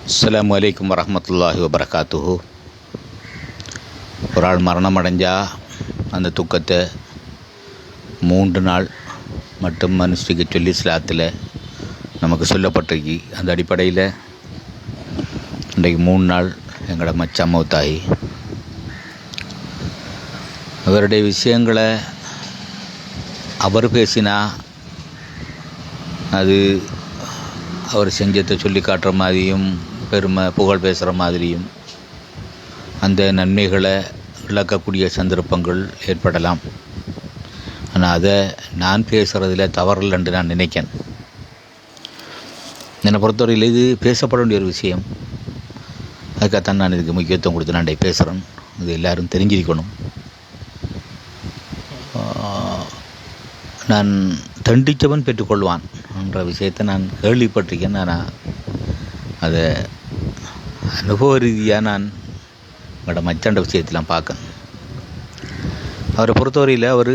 அஸ்லாம் வலைக்கம் வரமத்துல்லாஹி வபரகாத்துஹு ஒரு ஆள் மரணம் அடைஞ்சால் அந்த துக்கத்தை மூன்று நாள் மட்டும் அனுஷ்டிக்க சொல்லி இஸ்லாத்தில் நமக்கு சொல்லப்பட்டிருக்கு அந்த அடிப்படையில் இன்றைக்கு மூணு நாள் எங்களோட மச்சான் மௌத்தாயி அவருடைய விஷயங்களை அவர் பேசினா அது அவர் செஞ்சதை சொல்லி காட்டுற மாதிரியும் பெருமை புகழ் பேசுகிற மாதிரியும் அந்த நன்மைகளை இழக்கக்கூடிய சந்தர்ப்பங்கள் ஏற்படலாம். ஆனால் அதை நான் பேசுகிறதுல தவறில்லை என்று நான் நினைக்கிறேன். என்னை பொறுத்தவரையில் இது பேசப்பட வேண்டிய ஒரு விஷயம். அதுக்காகத்தான் நான் இதுக்கு முக்கியத்துவம் கொடுத்து நான் பேசுகிறேன் இது எல்லோரும் தெரிஞ்சிருக்கணும். நான் தண்டித்தவன் பெற்றுக்கொள்வான் என்ற விஷயத்தை நான் கேள்விப்பட்டிருக்கேன். நான் அதை அனுபவ ரீதியாக நான் என்னோட மச்சாண்ட விஷயத்தெலாம் பார்க்கேன் அவரை பொறுத்தவரையில் அவர்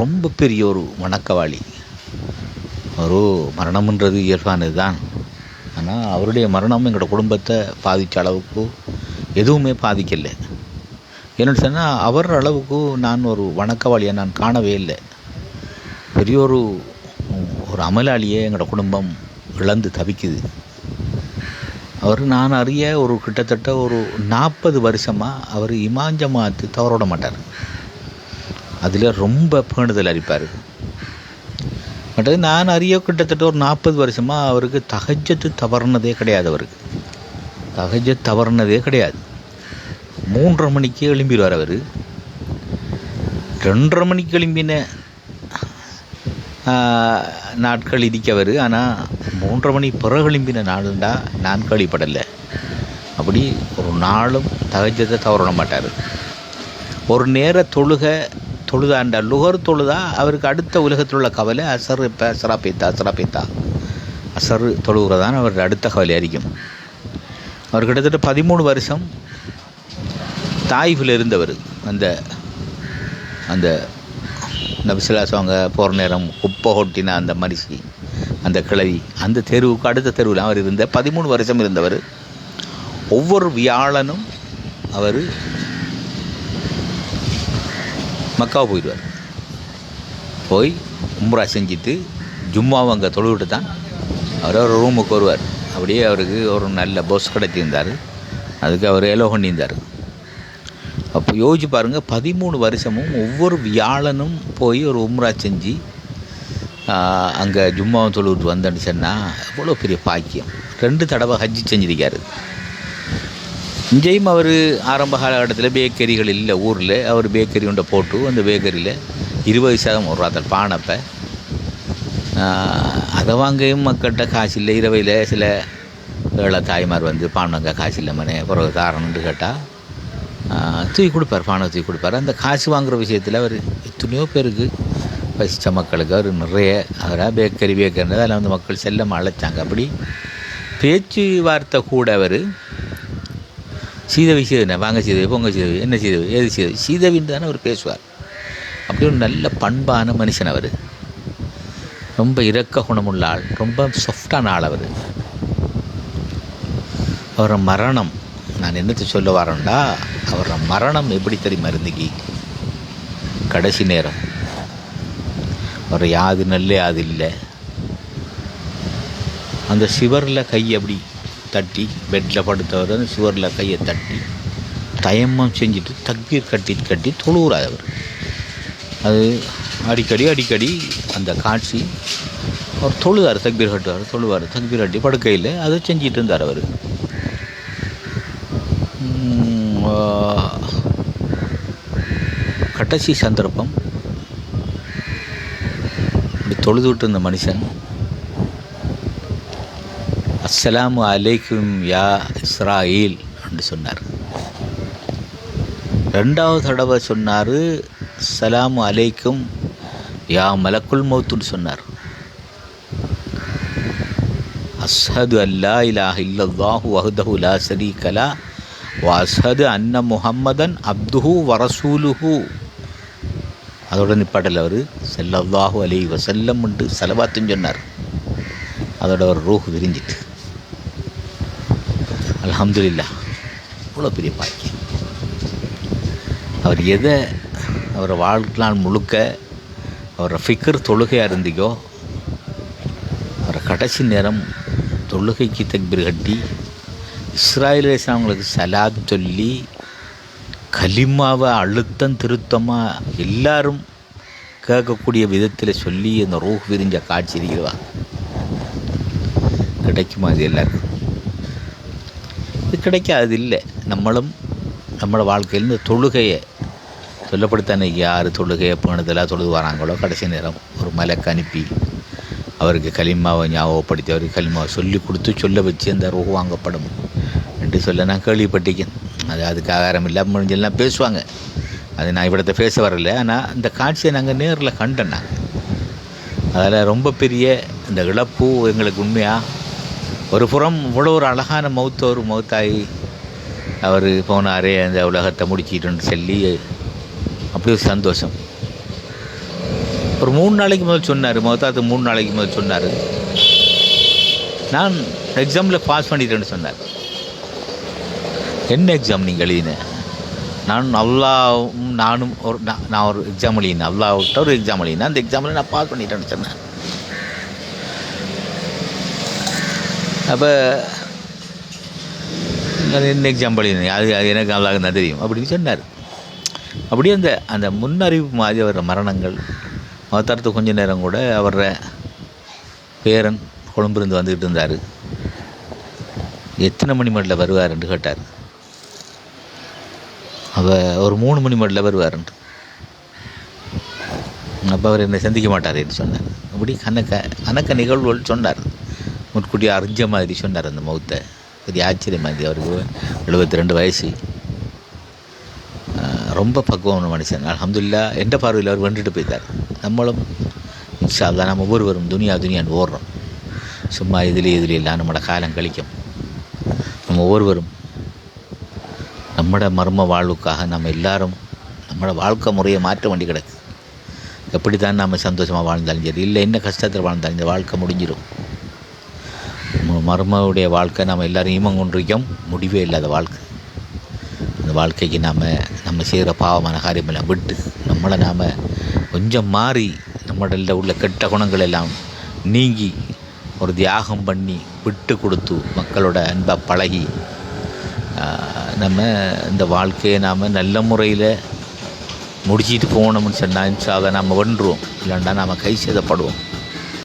ரொம்ப பெரிய ஒரு வணக்கவாளி. ஒரு மரணம்ன்றது இயல்பானது தான் ஆனால் அவருடைய மரணம் எங்களோட குடும்பத்தை பாதித்த அளவுக்கு எதுவுமே பாதிக்கலை. என்னென்னு சொன்னால் அவர் அளவுக்கு நான் ஒரு வணக்கவாளியை நான் காணவே இல்லை. பெரிய ஒரு ஒரு அமலாளியே எங்களோட குடும்பம் இழந்து தவிக்குது. அவர் நான் அறிய ஒரு கிட்டத்தட்ட ஒரு நாற்பது வருஷமாக அவர் இமாஞ்சமாத்து தவறோட மாட்டார். அதில் ரொம்ப பேணுதல் அளிப்பார். மற்றது நான் அறிய கிட்டத்தட்ட ஒரு நாற்பது வருஷமாக அவருக்கு தகஜத்து தவறுனதே கிடையாது அவருக்கு. தகஜ தவறுனதே கிடையாது. மூன்றரை மணிக்கு எழும்பிடுவார் அவர். ரெண்டரை மணிக்கு எழும்பின நாட்கள் இடிக்கவர். ஆனால் மூன்று மணி பிறகு எழும்பின நாளுண்டா நான் கேள்விப்படலை அப்படி ஒரு நாளும் தகஜத்தை தவறிட மாட்டார். ஒரு நேர தொழுக தொழுதாண்டா. லுகர் தொழுதா அவருக்கு அடுத்த உலகத்தில் உள்ள கவலை அசர் இப்போ அசரா பேத்தா அசரா பேத்தா. அசர் தொழுகிறதான் அவர் அடுத்த கவலை அறிக்கும் அவர் கிட்டத்தட்ட பதிமூணு வருஷம் தாய்ஃபில் இருந்தவர். அந்த அந்த இந்த விசிலாசம் அங்கே போகிற நேரம் குப்பை கொட்டின அந்த மனுஷி அந்த கிழவி அந்த தெருவுக்கு அடுத்த தெருவில் அவர் இருந்த பதிமூணு வருஷம் இருந்தவர். ஒவ்வொரு வியாழனும் அவர் மக்கா போயிடுவார். போய் உம்ரா செஞ்சுட்டு ஜும்மாவை அங்கே தொழுவிட்டு தான் அவர் ஒரு ரூமுக்கு வருவார். அப்படியே அவருக்கு ஒரு நல்ல பஸ் கிடைச்சிருந்தார் அதுக்கு அவர் எலோ பண்ணியிருந்தார் யோசிச்சு பாருங்கள் பதிமூணு வருஷமும் ஒவ்வொரு வியாழனும் போய் ஒரு உம்ரா செஞ்சு அங்கே ஜும்மாவை தொழுவிட்டு வந்தேன்னு சொன்னால் எவ்வளோ பெரிய பாக்கியம். ரெண்டு தடவை ஹஜ்ஜி செஞ்சிருக்காரு. இங்கேயும் அவர் ஆரம்ப காலகட்டத்தில் பேக்கரிகள் இல்லை ஊரில் அவர் பேக்கரி ஒன்றை போட்டு அந்த பேக்கரியில் இருபது சதம் ஒரு அதில் பானப்போ அதை வாங்கையும் மக்கள்கிட்ட காசு இல்லை இரவையில் சில ஏழை தாய்மார் வந்து பானங்க காசு இல்லை மனே பிறகு காரணம்னு கேட்டால் தூக்கி கொடுப்பார் பானை தூக்கி கொடுப்பார். அந்த காசு வாங்குகிற விஷயத்தில் அவர் எத்தனையோ பேருக்கு பசித்த மக்களுக்கு அவர் நிறைய அவராக பேக்கரி பேக்கரின்றது அதில் வந்து மக்கள் செல்லம் அழைச்சாங்க. அப்படி பேச்சு வார்த்தை கூட அவர் சீதவி சீதவினா வாங்க சீதவி பொங்க சீதவி என்ன சீதவி ஏது சீதவி சீதவின்னு தானே அவர் பேசுவார். அப்படி ஒரு நல்ல பண்பான மனுஷன் அவர். ரொம்ப இரக்க குணமுள்ள ஆள் ரொம்ப சாஃப்டான ஆள் அவர். அவரோட மரணம் நான் என்னத்தை சொல்ல வரேன்டா? அவரோட மரணம் எப்படி தெரியுமா இருந்துக்கி? கடைசி நேரம். அவர் யாது நல்லே யாது இல்லை. அந்த சிவரில் கை அப்படி தட்டி பெட்டில் படுத்தவர் அந்த சுவரில் கையை தட்டி தயமம் செஞ்சுட்டு தக்பீர் கட்டி கட்டி தொழுகிறார் அவர். அது அடிக்கடி அடிக்கடி அந்த காட்சி. அவர் தொழுதார் தக்பீர் கட்டுவார் தொழுவார் தக்பீர் கட்டி படுக்கையில் அதை செஞ்சிட்டு இருந்தார் அவர். கடைசி சந்தர்ப்பம். இப்படி தொழுது விட்டு இருந்த மனுஷன் அஸ்ஸலாமு அலைக்கும் யா இஸ்ராயில் என்று சொன்னார். ரெண்டாவது தடவை சொன்னார் சலாமு அலைக்கும் யா மலக்குல் மௌத்துன்னு சொன்னார். அஸ்ஹது அல்லா இலாஹ இல்லல்லாஹு வஹதஹு லா ஷரீக லா அன்ன முஹம்மதன் அப்துஹு வரசூலுஹு அதோட நிப்பாட்டில் அவர் செல்லல்லாஹு அலி வசல்லம் உண்டு செலவாத்துன்னு சொன்னார். அதோட ஒரு ரூஹ் விரிஞ்சிட்டு. அலமதுல்லா இவ்வளோ பெரிய பாக்கியம் அவர் எதை அவர் வாழ்நாள் முழுக்க அவரை ஃபிக்கர் தொழுகையாக இருந்தீங்கோ அவரை கடைசி நேரம் தொழுகைக்கு தக்பீர் கட்டி இஸ்ராயல் அவங்களுக்கு சலாத் சொல்லி கலிமாவை அழுத்தம் திருத்தமாக எல்லாரும் கேட்கக்கூடிய விதத்தில் சொல்லி அந்த ரூஹ் விரிஞ்ச காட்சி இருக்கிறதா கிடைக்குமா அது எல்லாருக்கும்? இது கிடைக்காது இல்லை நம்மளும் நம்மளோட வாழ்க்கையில் இந்த தொழுகையை சொல்லப்படுத்தானே யார் தொழுகையை பேணுதலாக தொழுது வராங்களோ கடைசி நேரம் ஒரு மலைக்கு அனுப்பி அவருக்கு கலிமாவை ஞாபகப்படுத்தி அவருக்கு கலிமாவை சொல்லி கொடுத்து சொல்ல வச்சு அந்த ரூ வாங்கப்படும் என்று சொல்ல நான் கேள்விப்பட்டிருக்கேன். அது அதுக்கு ஆகாரம் இல்லாமல் முடிஞ்செல்லாம் பேசுவாங்க. அது நான் இவ்விடத்தை பேச வரல. ஆனால் இந்த காட்சியை நாங்கள் நேரில் கண்டேன் அதில் ரொம்ப பெரிய இந்த இழப்பு எங்களுக்கு உண்மையாக ஒரு புறம் இவ்வளோ ஒரு அழகான மௌத்தோர் ஒரு மௌத்தாயி அவர் போனாரே அந்த உலகத்தை முடிச்சிட்டுன்னு சொல்லி அப்படி ஒரு சந்தோஷம். ஒரு மூணு நாளைக்கு முதல் சொன்னார் மௌத்தாத்து மூணு நாளைக்கு முதல் சொன்னார். நான் எக்ஸாமில் பாஸ் பண்ணிட்டேன்னு சொன்னார். என்ன எக்ஸாம் நீங்கள் எழுதினேன் நான் அல்லாவும் நானும் ஒரு நான் நான் ஒரு எக்ஸாம் எழுதினேன். அல்லாவிட்ட ஒரு எக்ஸாம் எழுதினேன். அந்த எக்ஸாமில் நான் பாஸ் பண்ணிட்டேன்னு சொன்னேன் அப்போ அது என்ன எக்ஸாம் எழுதினேன் அது அது எனக்கு நல்லா தான் தெரியும். அப்படின்னு சொன்னார். அப்படியே அந்த அந்த முன்னறிவு மாதிரி வர மரணங்கள் அவதாரத்து கொஞ்ச நேரம் கூட அவர பேரன் கொழும்பிருந்து வந்துக்கிட்டு இருந்தார். எத்தனை மணி மட்டில் என்று கேட்டார். அவ ஒரு மூணு மணி மட்டில் வருவாருன்ட்டு அப்போ அவர் என்னை சந்திக்க மாட்டார் என்று சொன்னார். அப்படி கணக்க கணக்க நிகழ்வுகள் சொன்னார். முன்கூட்டி அறிஞ்ச மாதிரி சொன்னார் அந்த மௌத்தை பெரிய ஆச்சரியமாக இருந்தது அவருக்கு. எழுபத்தி ரெண்டு வயசு ரொம்ப பக்குவமான மனுஷன். அலமதுல்லா எந்த பார்வையில் அவர் வென்றுட்டு போயிட்டார். நம்மளும் இன்ஷா நம்ம ஒவ்வொருவரும் துனியா துனியான்னு ஓடுறோம். சும்மா இதுலேயே இதில் எல்லாம் நம்மளோட காலம் கழிக்கும். நம்ம ஒவ்வொருவரும் நம்மட மர்ம வாழ்வுக்காக நம்ம எல்லாரும் நம்மளோட வாழ்க்கை முறையை மாற்ற வேண்டி கிடக்கு. எப்படி தான் நம்ம சந்தோஷமாக வாழ்ந்தாலும் சரி இல்லை என்ன கஷ்டத்தில் வாழ்ந்தாலும் இந்த வாழ்க்கை முடிஞ்சிடும் மர்மவுடைய வாழ்க்கை நம்ம எல்லாரும் ஈமம் கொண்டிருக்கோம் முடிவே இல்லாத வாழ்க்கை. அந்த வாழ்க்கைக்கு நாம் நம்ம செய்கிற பாவமான காரியமெல்லாம் விட்டு நம்மளை நாம் கொஞ்சம் மாறி நம்மளில் உள்ள கெட்ட குணங்கள் எல்லாம் நீங்கி ஒரு தியாகம் பண்ணி விட்டு கொடுத்து மக்களோட அன்பை பழகி நம்ம இந்த வாழ்க்கையை நாம் நல்ல முறையில் முடிச்சிட்டு போகணும்னு சொன்னால் அதை நம்ம வென்றுவோம். இல்லைன்னா நாம் கை சேதப்படுவோம்.